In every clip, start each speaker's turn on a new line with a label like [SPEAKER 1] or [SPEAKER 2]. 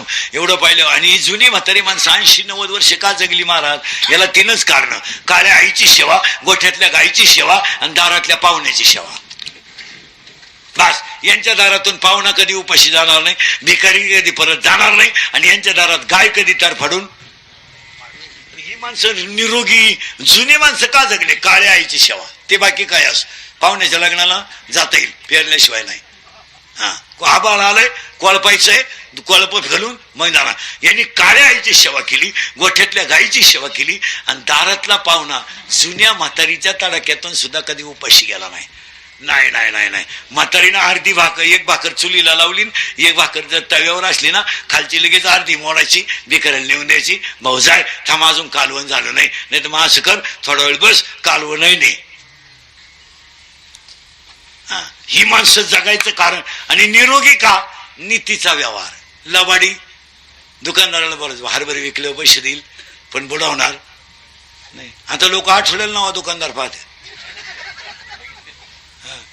[SPEAKER 1] एकदम एवढं पाहिलं. आणि ही जुनी म्हातारी माणसं ऐंशी नव्वद वर्षे का जगली महाराज? याला तीनच कारण. काळ्या आईची सेवा गोठ्यातल्या गायीची सेवा आणि दारातल्या पाहुण्याची सेवा. बस. यांच्या दारातून पाहुणा कधी उपाशी जाणार नाही भिकारी कधी परत जाणार नाही आणि यांच्या दारात गाय कधी तर फाडून? ही माणसं निरोगी जुनी माणसं का जगले? काळ्या आईची सेवा. ते बाकी काय अस? पाहुण्याच्या लग्नाला जाता येईल पेरल्याशिवाय नाही. हा. आबाळ आलंय? कोळपायचंय कोळपत घालून मैदाना यांनी काळ्या आईची सेवा केली गोठ्यातल्या गायीची सेवा केली आणि दारातला पाहुणा जुन्या म्हातारीच्या तडाक्यातून सुद्धा कधी उपाशी गेला नाही. नाही नाही नाही नाही. म्हातारीनं अर्धी भाकर एक भाकर चुलीला लावली एक भाकर जर तव्यावर असली ना खालची लगेच अर्धी मोडायची बिकरायला नेऊन द्यायची. भाऊ जाय थांब अजून कालवण झालं नाही. नाही तर मग असं कर थोडा वेळ बस कालवणही नाही. हा, ही माणसं जगायचं कारण आणि निरोगी का? नीतीचा व्यवहार. लबाडी दुकानदाराला बरं हरभरे विकले पैसे देईल पण बुडवणार नाही. आता लोक आठवड्याला नावा दुकानदार पाहते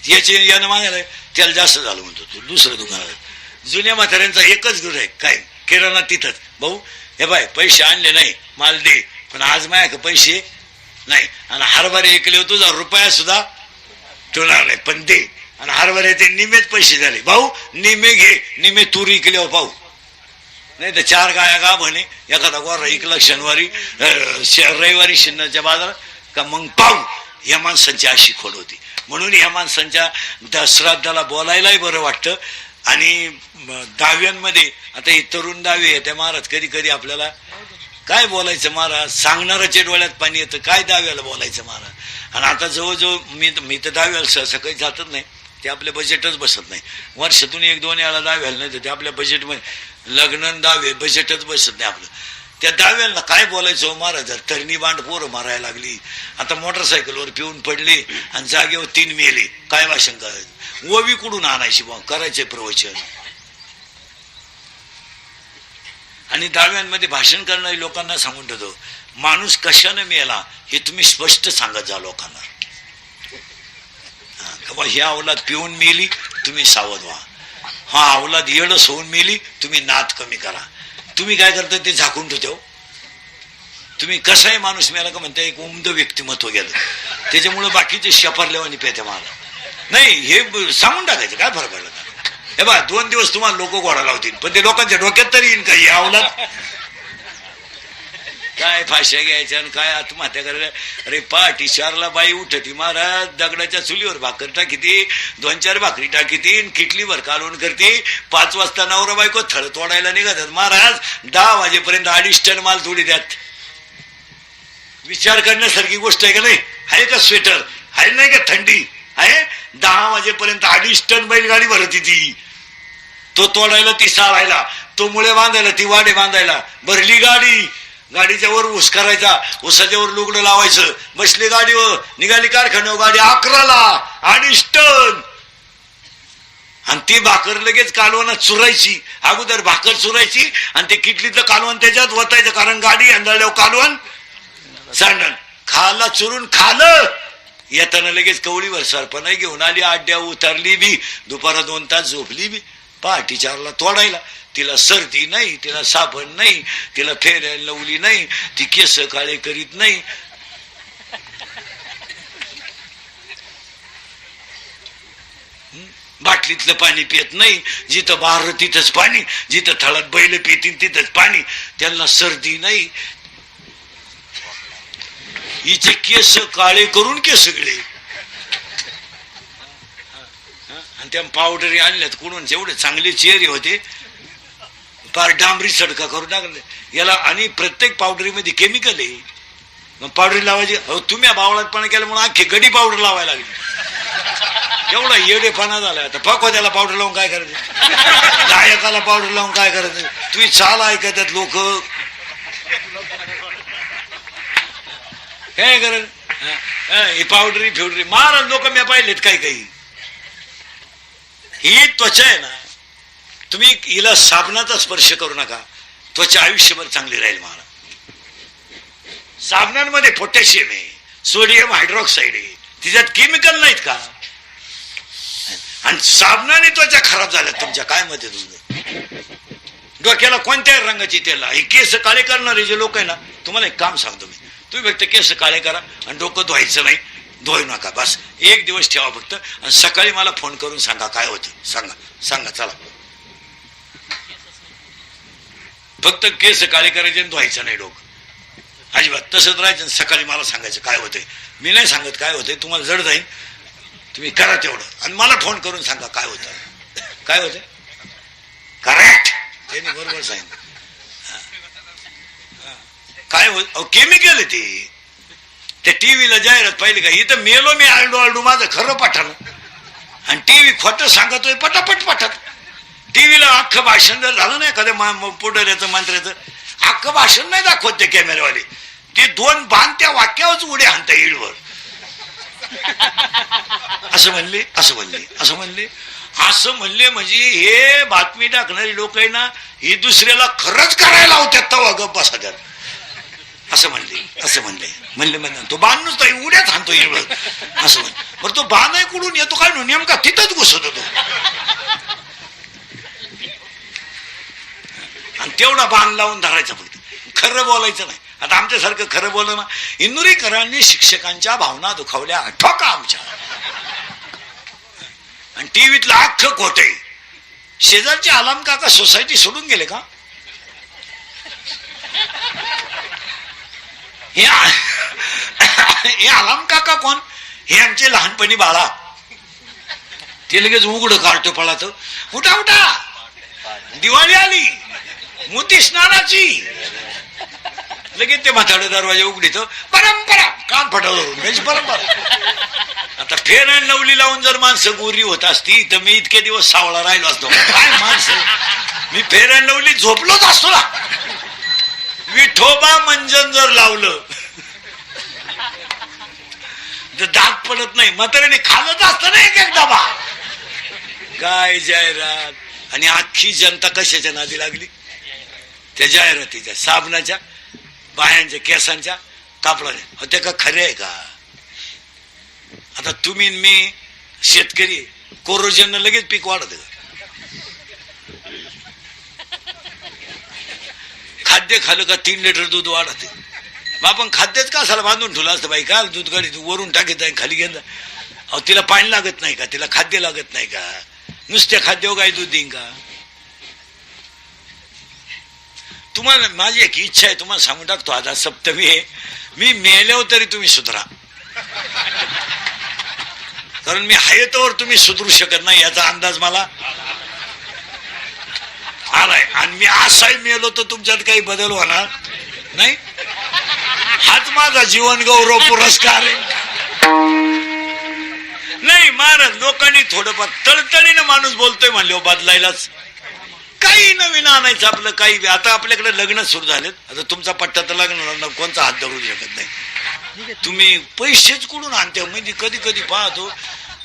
[SPEAKER 1] याचे यानं मागायला त्याला जास्त झालं म्हणतो तू दुसरं दुकानाला जुन्या म्हाताऱ्यांचा एकच गुरु आहे काय? किराणा तिथंच. भाऊ हे बाय पैसे आणले नाही माल दे पण आज माझ्या पैसे नाही. आणि हरभरे ऐकले तुझा रुपया सुद्धा ठेवणार नाही पण दे. आणि हरभऱ्याचे निमेच पैसे झाले. भाऊ निमे घे निमे तूर इकले पाहू. नाही तर चार गाया गा म्हणे. एखादा गोरा इकला शनिवारी श- रविवारी शिन्नाच्या बाजारात का मग पाहू. या माणसांची अशी खोड होती. म्हणून या माणसांच्या श्राद्धाला बोलायलाही बरं वाटतं. आणि दाव्यांमध्ये आता हे तरुण दावे आहे त्या महाराज कधी कधी आपल्याला काय बोलायचं महाराज? सांगणाराच्या डोळ्यात पाणी येतं. काय दाव्याला बोलायचं महाराज? आणि आता जवळजवळ मी मी तर दाव्याला सहसा काही जातच नाही. ते आपल्या बजेटच बसत नाही. वर्षातून एक दोन वेळा दाव्याला नाही तर ते आपल्या बजेटमध्ये लग्न दावे बजेटच बसत नाही आपलं. त्या दाव्याला काय बोलायचं हो महाराज? तरणी बांड पोरं मारायला लागली. आता मोटरसायकलवर पिऊन पडली आणि जागेवर तीन मेले. काय भाषण करायचं? ओवी कुठून आणायची बा करायचे प्रवचन. आणि दाव्यांमध्ये भाषण करणारी लोकांना सांगून ठेवतो माणूस कशाने मेला हे तुम्ही स्पष्ट सांगत जा लोकांना. हा, का बा ही अवलाद पिऊन मेली तुम्ही सावध व्हा. हा अवलाद येडस होऊन मेली तुम्ही नात कमी करा. तुम्ही काय करता ते झाकून ठेवते हो. तुम्ही कसाही माणूस मेला का म्हणता एक उमद व्यक्तिमत्व गेलं. त्याच्यामुळे बाकीचे शपरलेवानी पेते मला नाही हे सांगून टाकायचं काय फरक पडला? हे बा दोन दिवस तुम्हाला लोक गोडा लावतील पण ते लोकांच्या डोक्यात तरी येईन काही अवलाद काय फाश्या घ्यायच्या आणि काय आत्महत्या करायला अरे पाठी चारला बाई उठती महाराज दगडाच्या चुलीवर भाकर टाकीती दोन चार भाकरी टाकीती किटलीवर कालवण करते. पाच वाजता नवरा बायको थळ तोडायला निघतात. महाराज दहा वाजेपर्यंत अडीच टन माल तोडी द्यात. विचार करण्यासारखी गोष्ट आहे का नाही? आहे का स्वेटर? आहे नाही का थंडी? आहे? दहा वाजेपर्यंत अडीच टन बैलगाडी भरती ती. तो तोडायला ती साळायला तो मुळे बांधायला ती वाडे बांधायला. भरली गाडी. गाडीच्या वर ऊस करायचा ऊसाच्या वर लुगडं लावायचं. बसली गाडीवर निघाली कारखान्यावर गाडी अकराला अडीच टन. आणि ती भाकर लगेच कालवनात चुरायची. अगोदर भाकर चुरायची आणि ते किटलीतलं कालवण त्याच्यात वतायचं कारण गाडी अंधाळल्यावर कालवण सांडण. खाला चुरून खालं. येताना लगेच कवळीवर सरपण घेऊन आली आड्या उतरली बी. दुपारा दोन तास झोपली बी. पहाटी चारला तोडायला. तिला सर्दी नाही तिला साबण नाही तिला फेऱ्या लावली नाही ती केस काळे करीत नाही. बाटलीतलं पाणी पित नाही जिथं बार तिथंच पाणी जिथं थळात बैल पितील तिथंच पाणी. त्यांना सर्दी नाही. हिचे केस काळे करून केस सगळे आणि त्या पावडरी आणल्यात कुणून जेवढे चांगले चेहरे होते फार डांबरी सडका करून टाकले याला आणि प्रत्येक पावडरीमध्ये केमिकल आहे. मग पावडरी लावायची अहो तुम्ही बावळातपणा केलं म्हणून अख्खी गडी पावडर लावायला लागली. एवढा येडेपणा झाला आता. पकवा त्याला पावडर लावून काय करायचं? गायकाला पावडर लावून काय करायचं? तुम्ही चाल ऐकतात लोक. काय करत ही पावडरी फेवडरी महाराज लोक मी पाहिलेत काही काही. ही त्वचा आहे ना तुम्ही हिला साबणाचा स्पर्श करू नका. त्वचा आयुष्यभर चांगली राहील महाराज साबणांमध्ये पोटॅशियम आहे सोडियम हायड्रॉक्साईड आहे. तिच्यात केमिकल नाहीत का? आणि साबणाने त्वचा खराब झाल्या तुमच्या. काय मध्ये तुमचं? डोक्याला कोणत्या रंगाची तेला हे केस काळे करणारे जे लोक आहे ना तुम्हाला एक काम सांगतो मी. तुम्ही फक्त केस काळे करा आणि डोकं धुवायचं नाही. धुवायू नका बस. एक दिवस ठेवा फक्त. आणि सकाळी मला फोन करून सांगा काय होतं. सांगा सांगा चला. फक्त केस काळे करायचे आणि धुवायचं नाही डोकं. अजिबात. तसंच राहायचं आणि सकाळी मला सांगायचं काय होतंय. मी नाही सांगत काय होतंय. तुम्हाला जड जाईल तुम्ही करा तेवढं. आणि मला फोन करून सांगा काय होतं काय होतं करेक्ट त्यांनी बरोबर सांगितलं. काय होत केमिकल आहे ते. त्या टीव्हीला जाहिरात पाहिली का? इथं मेलो मी आलडू आलडू माझं खरं पठाण. आणि टीव्ही खोटं सांगतोय पटापट पठाण. टीव्हीला अख्खं भाषण जर झालं नाही एखाद्या पुढऱ्याचं मंत्र्याचं अख्खं भाषण नाही दाखवत ते कॅमेरावाले. ते दोन बाण त्या वाक्यावरच उडे हाणता ईडवर असं म्हणले असं म्हणले असं म्हणले. असं म्हणले म्हणजे हे बातमी टाकणारी लोक आहे ना ही दुसऱ्याला खरंच करायला होत्यात तवा गप्पा सगळ्यात असं म्हणले असं म्हणले. म्हणले म्हणजे तो बाण नुसता उड्या हाणतो येईल असं म्हण बरं तो बाण आहे कुठून येतो काय म्हणून नेमका तिथंच घुसत होतो. आणि तेवढा बाण लावून धरायचा फक्त. खरं बोलायचं नाही. आता आमच्यासारखं खरं बोल ना इंदुरीकरांनी शिक्षकांच्या भावना दुखावल्या ठोका आमच्या. आणि टीव्हीतलं अख्खं खोट आहे. शेजारचे आलाम काका सोसायटी सोडून गेले का? हे हे आलाम काका कोण? हे आमचे लहानपणी बाळा. ते लगेच उघड काढतो पळात. उठा उठा. दिवाळी आली. मोती स्नानाची. लगेच ते म्हाताडं दरवाजा उघडीत परंपरा कान फटावरून परंपरा आता फेर आणि लवली लावून जर माणसं गोरी होत असती तर मी इतके दिवस सावळा राहिलो असतो. काय माणसं? मी फेर आणि लवली झोपलोच असतो ना. विठोबा मंजन जर लावलं दाग पडत नाही म्हाताऱ्याने खालत असतं नाही एक एक डबा. काय जाहिरात? आणि अख्खी जनता कशाच्या नादी लागली? त्या जाहिरातीच्या साबणाच्या बायांच्या केसांच्या कापडाच्या. अहो, का खरे आहे का? आता तुम्ही मी शेतकरी कोरोजन लगेच पीक वाढत खाद्य खाल्लं का तीन लिटर दूध वाढते मग आपण खाद्यच का असायला बांधून ठेवलं असतं बाई? का दूध गाडी वरून टाकीत आहे खाली घेऊन अहो तिला पाणी लागत नाही का? तिला खाद्य लागत नाही का? नुसत्या खाद्य काय दूध देईन का? तुम्हाला माझी एक इच्छा आहे तुम्हाला सांगून टाकतो. आता सप्तमी आहे. मी मेल्यावर तरी तुम्ही सुधरा. कारण मी आहे तोवर तुम्ही सुधरू शकत नाही याचा अंदाज मला आलाय. आणि मी असाही मेलो तर तुमच्यात काही बदल होणार नाही? हाच माझा जीवन गौरव पुरस्कार आहे. नाही महाराज लोकांनी थोडंफार तळतळीनं माणूस बोलतोय म्हणले बदलायलाच. काही नवीन आणायचं आपलं काही आता आपल्याकडे लग्न सुरू झालेत. आता तुमचा पट्टा तर लग्न कोणता हात धरू शकत नाही. तुम्ही पैसेच कुठून आणते? म्हणजे कधी कधी पाहतो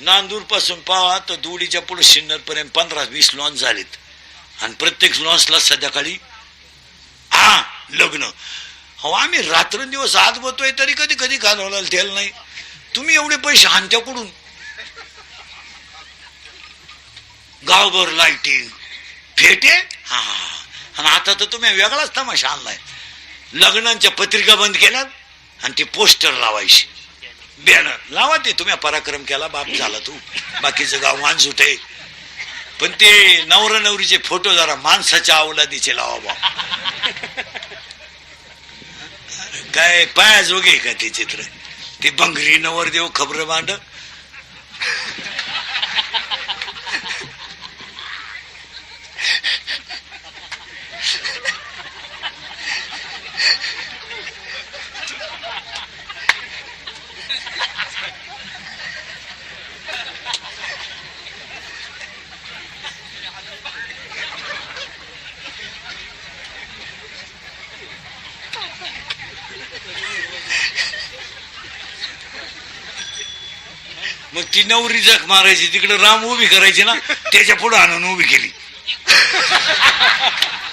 [SPEAKER 1] नांदूरपासून पाहा तर दुडीच्या पुढे सिन्नर पर्यंत पंधरा वीस लॉन्स झालेत. आणि प्रत्येक लॉन्सला संध्याकाळी हा लग्न. हो आम्ही रात्रंदिवस आत बतोय तरी कधी कधी घालवला तेल नाही. तुम्ही एवढे पैसे आणत्याकडून गावभर लाईटिंग फेटे हा आणि आता तर तुम्ही वेगळाच तमाशा आणलाय. लग्नांच्या पत्रिका बंद केल्यात आणि ती पोस्टर लावायची. बॅनर. लावा ते तुम्ही पराक्रम केला बाप झाला तू. बाकीचं गाव माणसूट आहे. पण ते नवरा नवरीचे फोटो जरा माणसाच्या अवलादीचे लावा बा काय पायाजोगे का ते चित्र? ते बंगरी नवर देव खबर मांड? ती नवरी जख मारायची तिकडे राम उभी करायची ना त्याच्या पुढे आणून उभी केली.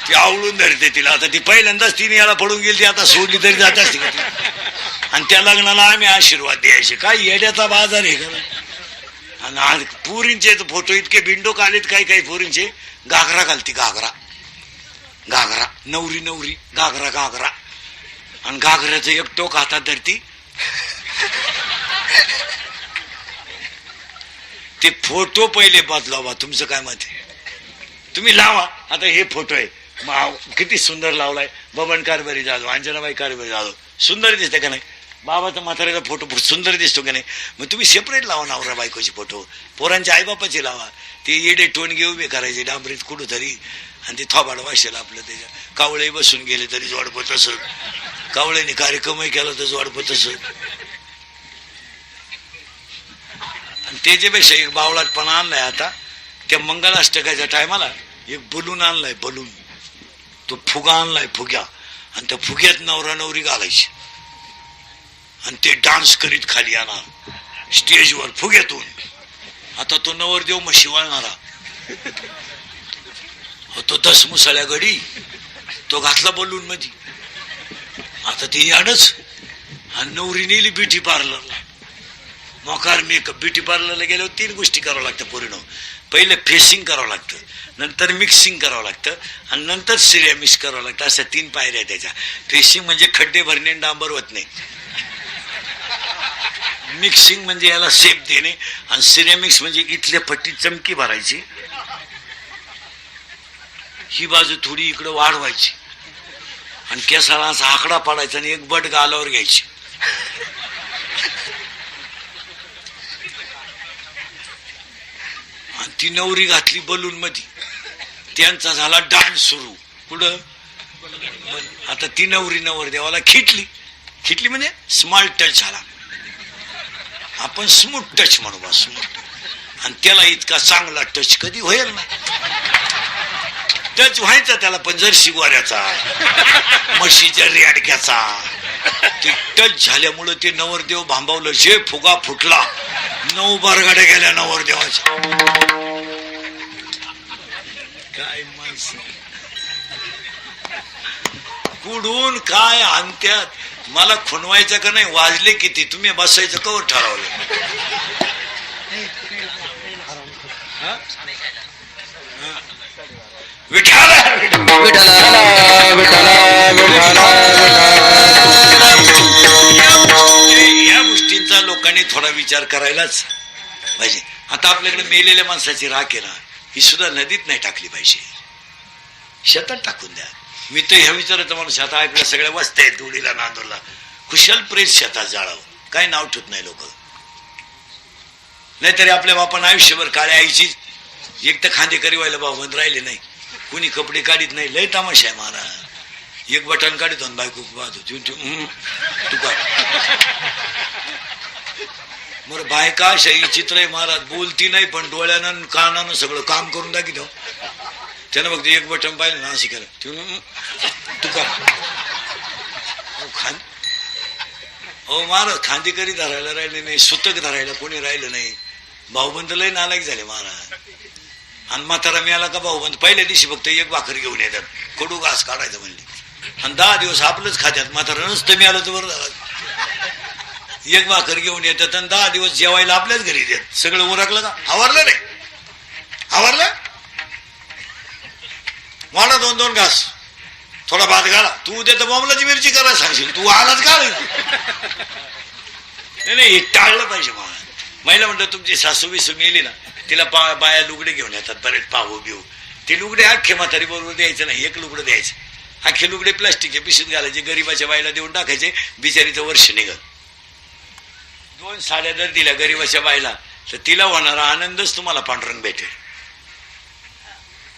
[SPEAKER 1] ती आवळून धरते तिला. आता ती पहिल्यांदाच तिने याला पडून गेली ती आता सोडली तरी जात असते का आणि त्या लग्नाला आम्ही आशीर्वाद द्यायचे. काय येड्याचा बाजार आहे का? आणि आज पुरींचे फोटो इतके बिंडोक आलेत काही काही पुरींचे. घागरा घालती घागरा. घागरा. नवरी नवरी. घागरा घागरा. आणि घागऱ्याचं एक टोक हातात धरती. ते फोटो पहिले बदलावा तुमचं काय मत आहे? तुम्ही लावा. आता हे फोटो आहे. मग किती सुंदर लावलाय. बबन कारभारी जाधव अंजनाबाई कारभारी जाधव. सुंदर दिसते का नाही? बाबाचा म्हाताऱ्याचा फोटो सुंदर दिसतो का नाही? मग तुम्ही सेपरेट लावा नवरा बायकोचे फोटो. पोरांच्या आईबापाचे लावा. ते येडे टोणगे उभे करायचे डांबरीत कुठं तरी आणि ते थोबाड वाशेल आपलं त्याच्या कावळे बसून गेले तरी जोडपत असत कावळ्याने कार्यक्रमही केला तर जोडपत असत आणि त्याच्यापेक्षा एक बावळाटपणा आणलाय आता. त्या मंगलाष्टकाच्या टायमाला एक बलून आणलाय बलून. तो फुगा आणलाय फुग्या. आणि त्या फुग्यात नवरा नवरी घालायची. आणि ते डान्स करीत खाली येणार स्टेजवर फुग्यातून. आता तो नवरदेव मग शिवाळणारा हो, तो दस मुसळ्या गडी तो घातला बलून मधी आता ते याडच. आणि नवरी नेली ब्युटी पार्लरला. मोकार मेकअप ब्युटी पार्लरला गेल्यावर तीन गोष्टी करावं लागतं पूर्ण पहिले फेसिंग करावं लागतं नंतर मिक्सिंग करावं लागतं आणि नंतर सिरिया मिक्स करावं लागतं अशा तीन पायऱ्या त्याच्या. फेसिंग म्हणजे खड्डे भरणे डांबर होत नाही मिक्सिंग म्हणजे याला शेप देणे आणि सिरेमिक्स म्हणजे इथल्या पट्टी चमकी भरायची. ही बाजू थोडी इकडं वाढवायची. आणि केसाला असा आकडा पाडायचा आणि एक बट गालावर घ्यायची. आणि ती नवरी घातली बलून मध्ये. त्यांचा झाला डान्स सुरू. पुढं? आता ती नवरी नवर देवाला खिटली. खिटली म्हणजे स्मॉल टच झाला. आपण स्मूथ टच म्हणू बा स्मूथ आणि त्याला इतका चांगला टच कधी होईल ना टच व्हायचा त्याला पण जर्सी म्हशीच्या रेडक्याचा ते टच झाल्यामुळं ते नवरदेव भांबावलं जे फुगा फुटला नऊ बारगाड्या गेल्या नवरदेवाच्या. काय माणसं. कुडून काय आणत्यात? मला खुणवायचं का नाही? वाजले किती? तुम्ही बसायचं कवर ठरवलं. विठाला या गोष्टींचा लोकांनी थोडा विचार करायलाच पाहिजे. आता आपल्याकडे मेलेल्या माणसाची राख आहे ना ही सुद्धा नदीत नाही टाकली पाहिजे. शेतात टाकून द्या. मी तर ह्या विचारायचं माणूस आता ऐकलं सगळ्या वस्त्या आहेत नांदूरला. कुशल प्रेत शेतात जाळावं. काय नाव ठेवत नाही लोक? नाहीतरी आपल्या बापान आयुष्यभर काळ्या आईची एक तर खांदेकरी व्हायला भावबंद राहिले नाही. कुणी कपडे काढीत नाही लय तमाशा आहे महाराज एक बटन काढतो बायको पाहत होती तू काढ. बरं बायका शाही चित्र आहे महाराज बोलती नाही पण डोळ्यानं कानानं सगळं काम करून दाखित त्यानं फक्त एक बटन पाहिलं ना अशी केलं. तू काढ. अहो, खान हो महाराज खांदेकरी धरायला राहिले नाही सुतक धरायला कोणी राहिलं नाही. भाऊबंद लय नालायक झाले महाराज आणि म्हातारा मिळाला का भाऊ? भाऊबंद पहिल्या दिवशी फक्त एक भाकर घेऊन येतात. कडू घास काढायचं म्हणले. आणि दहा दिवस आपलंच खात्यात. म्हातारा नसतं मिळालं तर बरं झालं. एक भाकर घेऊन येतात आणि दहा दिवस जेवायला आपल्याच घरी देत. सगळं उरकलं का? आवरलं रे आवरलं? वाढा दोन दोन घास. थोडा भात घाला. तू उद्या तर बॉम्बलाची मिरची करा सांगशील. तू आलाच का नाही? नाही हे टाळलं पाहिजे मला. महिला म्हटलं तुमची सासू बिसू मेली ना तिला पा बाया लुगडे घेऊन येतात बरेच पाहू बिहू ते लुगडे अख्खे म्हातारी बरोबर द्यायचं नाही एक लुगडं द्यायचं. अख्खे लुगडे प्लास्टिकच्या पिशीत घालायचे गरीबाच्या बाईला देऊन टाकायचे बिचारीचं वर्ष निघत दोन साड्या जर दिल्या गरीबाच्या बाईला तर तिला होणारा आनंदच तुम्हाला पांढरंग भेटेल.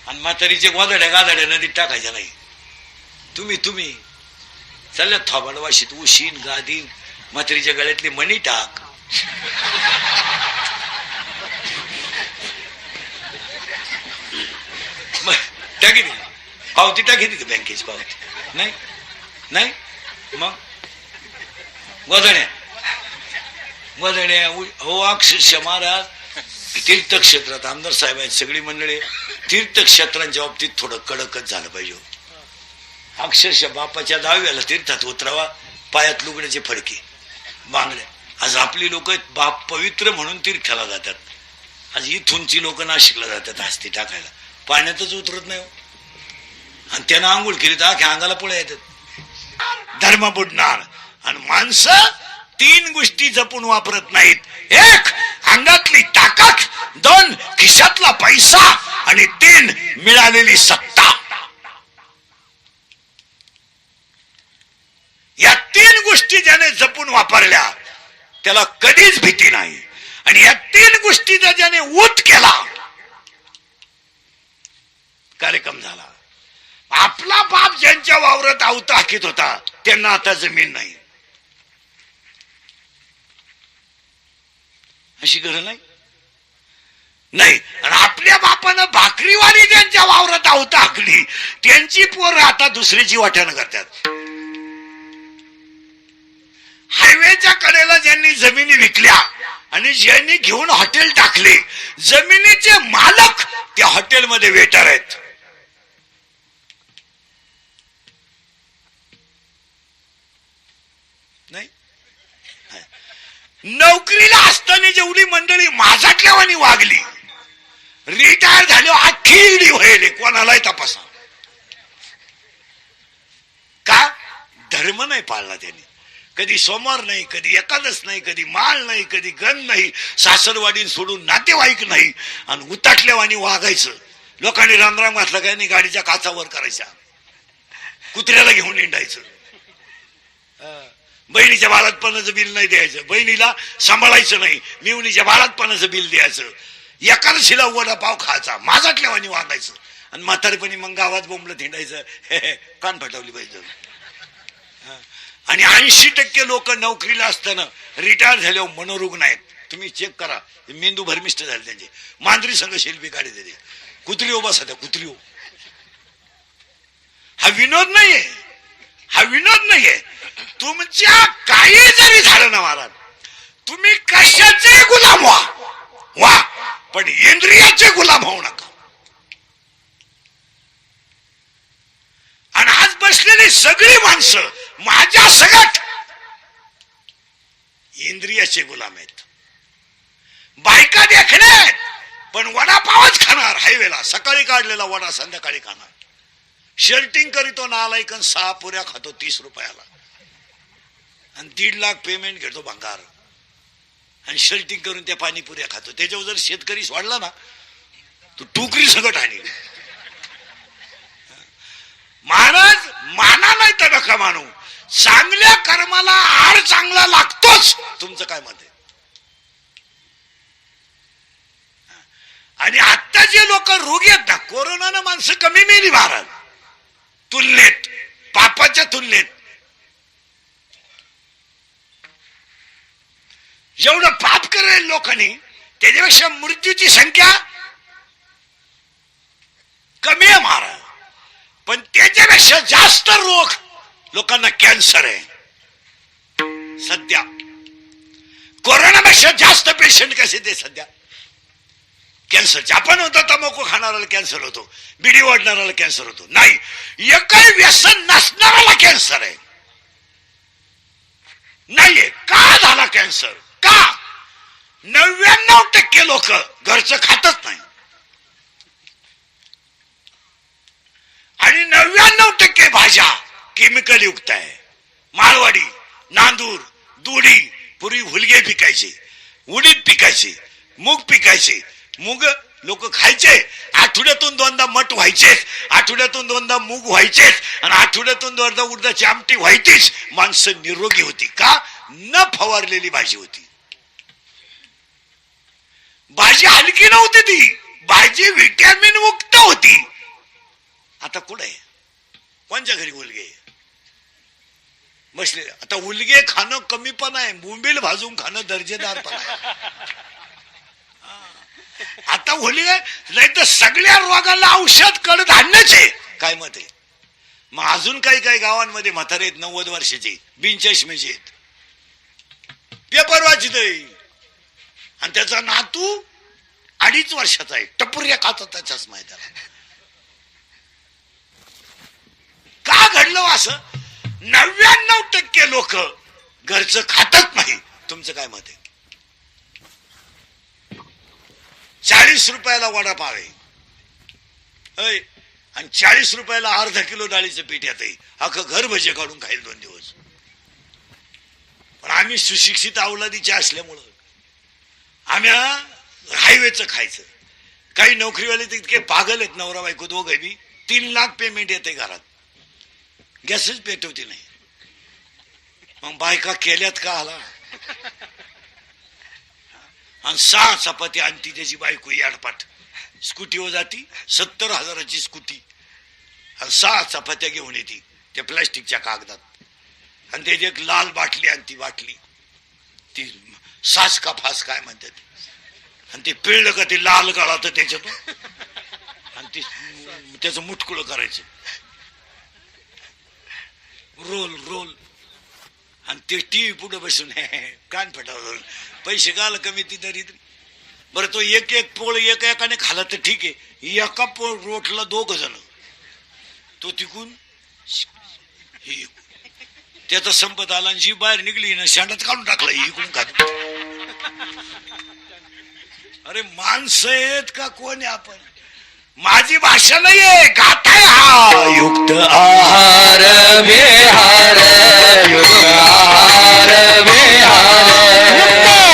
[SPEAKER 1] आणि म्हातारीचे गोदाड्या गादाड्या नदीत टाकायच्या नाही. तुम्ही तुम्ही. चालल्या थोबाड वाशीत उशीन गादीन म्हातारीच्या गळ्यातली मणी टाक मग टाकी दे. पावती टाकी दे बँकेची पावती. नाही? नाही? मग? वजण्या वजण्या हो अक्षरशः महाराज तीर्थक्षेत्रात आमदार साहेब आहेत सगळी मंडळी. तीर्थक्षेत्रांच्या बाबतीत थोडं कडकच झालं पाहिजे हो. अक्षरशः बापाच्या दहाव्याला तीर्थात उतरावा पायात लुगड्याचे फडके. बांगड्या. आज आपली लोक बाप पवित्र म्हणून तीर्थाला जातात. आज इथूनची लोक नाशिकला जातात हस्ती टाकायला. पाण्यातच उतरत नाही हो. आणि त्यानं आंघोळ केली तर अख्या अंगाला पुढे येतात. धर्म बुडणार. आणि माणसं तीन गोष्टी जपून वापरत नाहीत. एक अंगातली ताकद. दोन खिशातला पैसा. आणि तीन मिळालेली सत्ता. या तीन गोष्टी ज्याने जपून वापरल्या त्याला कधीच भीती नाही. आणि या तीन गोष्टीचा ज्याने ऊत केला कार्यक्रम झाला. आपला बाप ज्यांच्या वावरात आवता होता त्यांना आता जमीन नाही. अशी गरज नाही? नाही. आपल्या बापानं भाकरीवाली ज्यांच्या वावरात आवता त्यांची पोरं आता दुसरीची वाट्यानं करतात. हायवेच्या कडेला ज्यांनी जमिनी विकल्या आणि ज्यांनी घेऊन हॉटेल टाकले जमिनीचे मालक त्या हॉटेलमध्ये वेटर आहेत नाही नोकरीला असताना जेवढी मंडळी माझ्यातल्यावानी वागली रिटायर झाली अख्खी इडी व्हायले कोणालाही तपासा. का? धर्म नाही पाळला त्यांनी. कधी सोमवार नाही कधी एकादश नाही कधी माल नाही कधी गण नाही सासरवाडी सोडून नातेवाईक नाही आणि उताटल्यावानी वागायचं. लोकांनी रामराम घातला काय नाही गाडीच्या काचावर करायच्या कुत्र्याला घेऊन निंडायचं. बहिणीच्या बाळातपणाचं बिल नाही द्यायचं. बहिणीला सांभाळायचं नाही. मिवणीच्या बाळातपणाचं बिल द्यायचं. एकादशीला वडापाव खायचा. माझातल्यावानी वागायचं. आणि म्हातारपणी मग गावात बोंबलं थिंडायचं. कान फटवली पाहिजे आणि ऐंशी टक्के लोक नोकरीला असताना रिटायर झाल्यावर मनोरुग्ण आहेत तुम्ही चेक करा. मेंदू भरमिष्ट झाले त्यांचे. मांजरी संघ शिल्पी काढे त्याचे. कुत्री उभा सध्या कुत्री हा विनोद नाहीये. हा विनोद नाहीये. तुमच्या काही जरी झालं ना महाराज तुम्ही कशाचे गुलाम व्हा? वा पण इंद्रियाचे गुलाम होऊ नका. आणि आज बसलेली सगळी माणसं माझ्या सगळ्यात इंद्रियाचे गुलाम आहेत. बायका देखणे पण वडापावच खाणार हायवेला. सकाळी काढलेला वडा संध्याकाळी खाणार. शर्टिंग करीतो नालायकन सहा पुऱ्या खातो तीस रुपयाला. आणि दीड लाख पेमेंट घेतो भंगार. आणि शर्टिंग करून त्या पाणीपुऱ्या खातो. त्याच्यावर जर शेतकरी सोडला ना तो टुकरी सगट आणि महाराज माना नाही तर नका मानू. चांगल्या कर्माला आड चांगला लागतोच. तुमचं काय मत आहे? आणि आता जे लोक रोगी आहेत ना कोरोनानं माणसं कमी मेली महाराज तुलनेत पापाच्या तुलनेत. जेवढं पाप करेल लोकांनी त्याच्यापेक्षा मृत्यूची संख्या कमी आहे महाराज. पण त्याच्यापेक्षा जास्त रोग लोकांना कॅन्सर आहे. सध्या. कोरोनापेक्षा जास्त पेशंट कसे ते सध्या? कॅन्सर. आपण होता तंबाखू खाणाऱ्याला कॅन्सर होतो. बिडी वाढणाऱ्याला कॅन्सर होतो. नाही एकही व्यसन नसणाऱ्याला कॅन्सर आहे. नाहीये का झाला कॅन्सर? का? नव्याण्णव टक्के लोक घरचं खातच नाही. आणि नव्याण्णव टक्के भाज्या केमिकल युक्त आहे. माळवाडी नांदूर दुडी पूर्वी हुलगे पिकायचे. उडीद पिकायचे. मूग पिकायचे. मूग लोक खायचे. आठवड्यातून दोनदा मठ व्हायचेच. आठवड्यातून दोनदा मूग व्हायचेच. आणि आठवड्यातून दोनदा उडदाची आमटी व्हायचीच. माणसं निरोगी होती का? न फवारलेली भाजी होती. भाजी हलकी नव्हती ती. भाजी व्हिटॅमिन मुक्त होती. आता कुठे आहे? कोणच्या घरी उलगे? बसले आता उलगे खाणं कमी पण आहे. मुंबील भाजून खाणं दर्जेदार पण आहे. आता उलगे नाही तर सगळ्या रोगाला औषध कडधान्यच आहे. काय मत आहे? मग अजून काही काही गावांमध्ये म्हातारे आहेत नव्वद वर्षाचे बिनचष्मेचे आहेत. पेपर वाचित आणि त्याचा नातू अडीच वर्षाचा आहे. टपुर्या खात त्याच्याच माहिती का घडलं हो असं? नव्याण्णव टक्के लोक घरचं खातच नाही. तुमचं काय मत आहे? चाळीस रुपयाला वडापाव आहे. आणि चाळीस रुपयाला अर्धा किलो डाळीचं पीठ येतंय अख्खं घर भजे काढून खाईल दोन दिवस. पण आम्ही सुशिक्षित अवलादीचे असल्यामुळं आम्ही हायवेचं खायचं. काही नोकरीवाले तर इतके पागल आहेत नवरा बायको दोघं बी. तीन लाख पेमेंट येते घरात. गॅसच पेटवती नाही. मग बायका केल्यात का आला? आणि सहा चपाती आणती त्याची बायको याडपाट. स्कूटीवर जाती सत्तर हजाराची स्कूटी. आणि सहा चपात्या घेऊन येते त्या प्लॅस्टिकच्या कागदात. आणि त्याची एक लाल बाटली आणि ती बाटली. ती सास का फास काय म्हणतात? आणि ते पिळलं का ते लाल गळात त्याच्यातून आणि ते त्याचं मुटकुळं करायचं. Roll roll. आणि ते टी व्ही पुढे बसून कान फटावलं. पैसे गाल कमी ती दरिद्री. बरं तो एक एक पोळ एक एकाने खाला तर ठीक आहे. एका पोळ रोटला दोघ जण. तो तिकून हे त्याचा संपत आला आणि जी बाहेर निघली ना शेंडात काढून टाकला हे इकडून खात अरे माणसं आहेत का कोण आहे आपण? माझी भाषा नाहीये गाताय हा. युक्त
[SPEAKER 2] आहार विहार युक्त आहार विहार.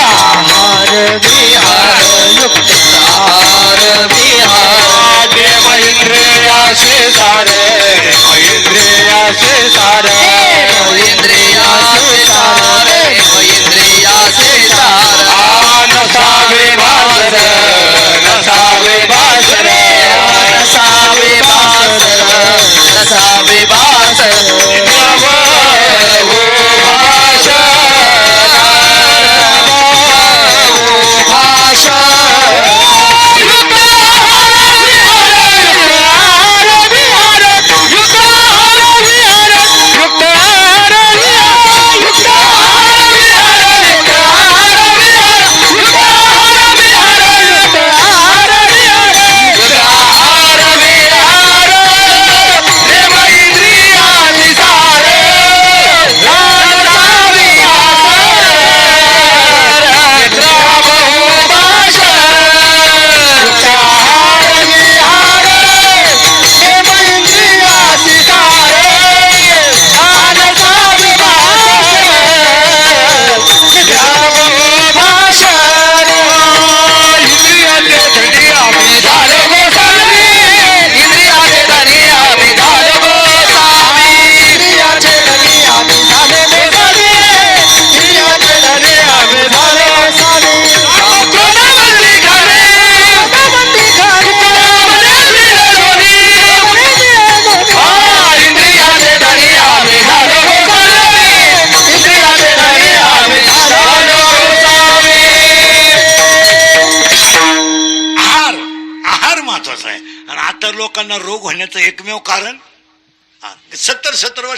[SPEAKER 2] आहार विहार युक्त आहार विहार. देव इंद्रियाचे सारे देव इंद्रियाचे सारे.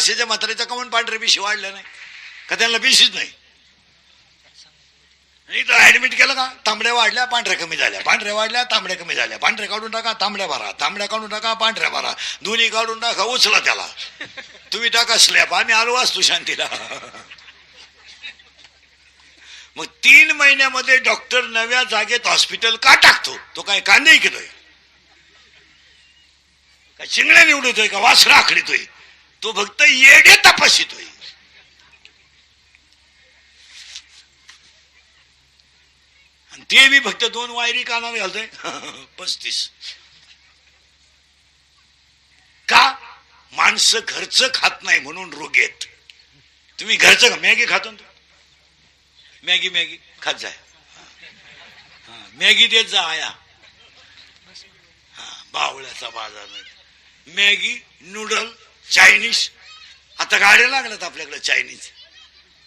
[SPEAKER 1] सत्तर वर्षाच्या म्हाताऱ्याचा कमन पांढरे बिशी वाढलं नाही. का त्यांना बिशीच नाही? नाही तर ऍडमिट केलं का? तांबड्या वाढल्या पांढऱ्या कमी झाल्या. पांढऱ्या वाढल्या तांबड्या कमी झाल्या. पांढऱ्या काढून टाका तांबड्या भरा. तांबड्या काढून टाका पांढऱ्या भरा. दोन्ही काढून टाका उचला त्याला. तुम्ही टाका स्लॅब आम्ही आलो असतो शांतीला. मग तीन महिन्यामध्ये डॉक्टर नव्या जागेत हॉस्पिटल का टाकतो? तो काय कांदे किलोय का चिंगड्या निवडतोय? का वासरा आखडीतोय? तो फक्त येडे होईल. आणि ते बी फक्त दोन वायरी कानावर घालतोय. पस्तीस. का? माणसं घरचं खात नाही म्हणून रोग येत तुम्ही घरचं खा- मॅगी खातो ना मॅगी मॅगी. खात जाय मॅगी देत जा आया. बावळ्याचा बाजार मॅगी नूडल चायनीज. आता गाड्या लागल्यात आपल्याकडे चायनीज.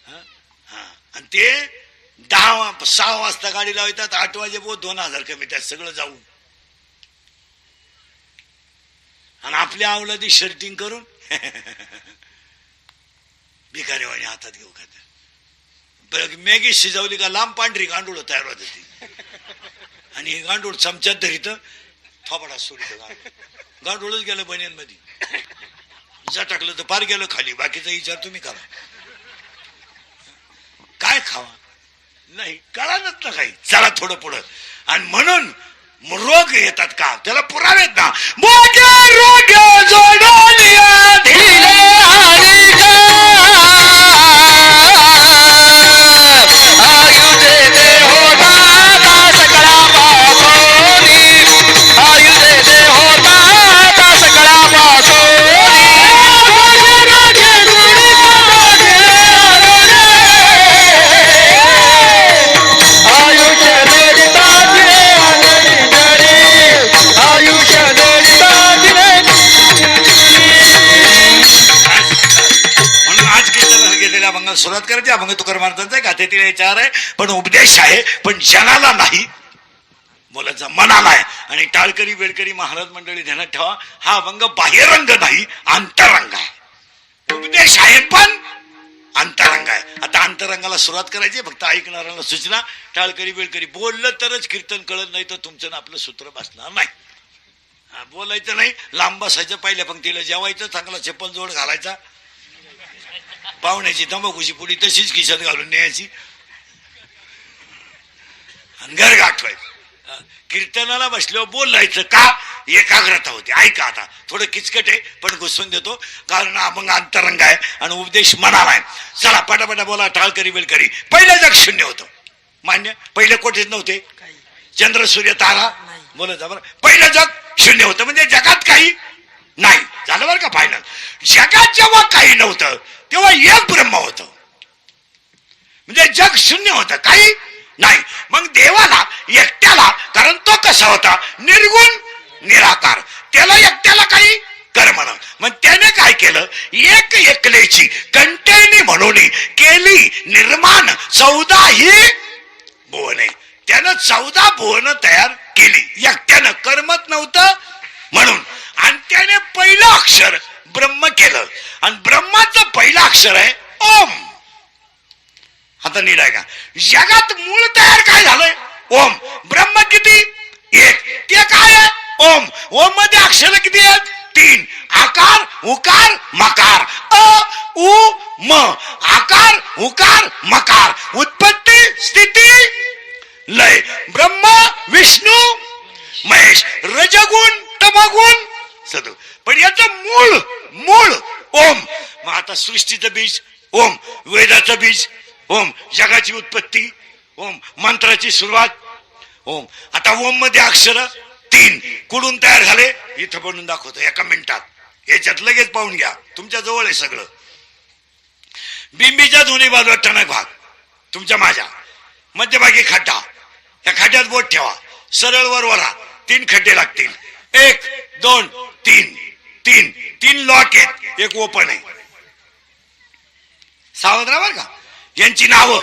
[SPEAKER 1] हा, आणि ते दहा वा- सहा वाजता गाडी लावतात आठ वाजे बो दोन हजार कमी त्यात सगळं जाऊन. आणि आपल्या आवलादी शर्टिंग करून भिकारीवाणी हातात घेऊ खात मॅगी शिजवली का लांब पांढरी गांडूळ तयार होत ती. आणि हे गांडूळ चमच्यात धरित थोपडा सोडित गांडूळच गेलं बनियनमध्ये टाकलं तर पार गेलं खाली. बाकीचा विचार तुम्ही करा. काय खावा? नाही कळालच ना काही. चला थोडं पुढं. आणि म्हणून रोग येतात का? त्याला पुरावेत ना. मोठे रोग जोडलिया गेलेल्या सुरुवात करायची अभंग तुकार महाराजांचा आहे गाथेतील विचार आहे पण उपदेश आहे पण जनाला नाही. बोलायचा मनाला आहे आणि टाळकरी बेडकरी महाराज मंडळी ध्यानात ठेवा हा अभंग बाह्यरंग नाही अंतरंग आहे. उपदेश आहे पण अंतरंग आहे. आता अंतरंगाला सुरुवात करायची फक्त ऐकणाऱ्यांना सूचना. टाळकरी बेडकरी बोललं तरच कीर्तन कळत नाही तर तुमचं ना आपलं सूत्र बसणार नाही. बोलायचं नाही लांब बसायचं पहिल्या पंक्तीला जेवायचं चांगला चप्पल जोड घालायचा. पाहुण्याची तंबाखूची पुडी तशीच खिशात घालून न्यायची. आणि घर गाठवायचं. अं, कीर्तनाला बसल्यावर बोलायचं का? एकाग्रता होती. ऐका आता थोडं किचकट आहे पण घुसून देतो. कारण अभंग अंतरंग आहे आणि उपदेश मनाला आहे. चला पटापटा बोला टाळकरी बेलकरी पहिलं जग शून्य होतं. मान्य? पहिले कोठेच नव्हते. चंद्र सूर्य तारा. बोलत जा बरं. पहिलं जग शून्य होतं. म्हणजे जगात काही नाही. झालं बरं का फायनल जगात जेव्हा काही नव्हतं तेव्हा एक ब्रह्म होतं. म्हणजे जग शून्य होतं. काही नाही. मग देवाला एकट्याला कारण तो कसा होता? निर्गुण निराकार. त्याला एकट्याला काही कर्मण मग त्याने काय केलं? एक एकलेची कंटेनी म्हणून केली निर्माण चौदा ही भुवने. त्यानं चौदा भुवन तयार केली. एकट्यानं. कर्मत नव्हतं म्हणून. आणि त्याने पहिलं अक्षर ब्रह्म केलं. आणि ब्रह्माचं पहिलं अक्षर आहे ओम. आता नीट आहे का? जगात मूळ तयार काय झालंय? ओम. ब्रह्म किती? एक. ते काय आहे? ओम. ओममध्ये अक्षर किती आहेत? तीन. आकार उकार मकार. अ उ म. आकार उकार मकार. उत्पत्ती स्थिती लय. ब्रह्म विष्णू महेश. रजगुण तमगुण सदु. पण याचं मूळ मूळ ओम. मग आता सृष्टीचं बीज ओम. वेदाचं बीज ओम. जगाची उत्पत्ती ओम. मंत्राची सुरुवात ओम. आता ओममध्ये अक्षर तीन. कुडून तयार झाले? इथं बनून दाखवतो एका मिनिटात. याच्यात लगेच पाहून घ्या. तुमच्या जवळ आहे सगळं. बिंबीच्या दोन्ही बाजूला टणक भाग. तुमच्या माझ्या. मध्यभागी खड्डा. या खड्ड्यात बोट ठेवा. सरळ वर वरा तीन खड्डे लागतील. एक दोन तीन. तीन तीन लॉक आहेत. एक ओपन आहे. सावध राहा का? यांची नावं.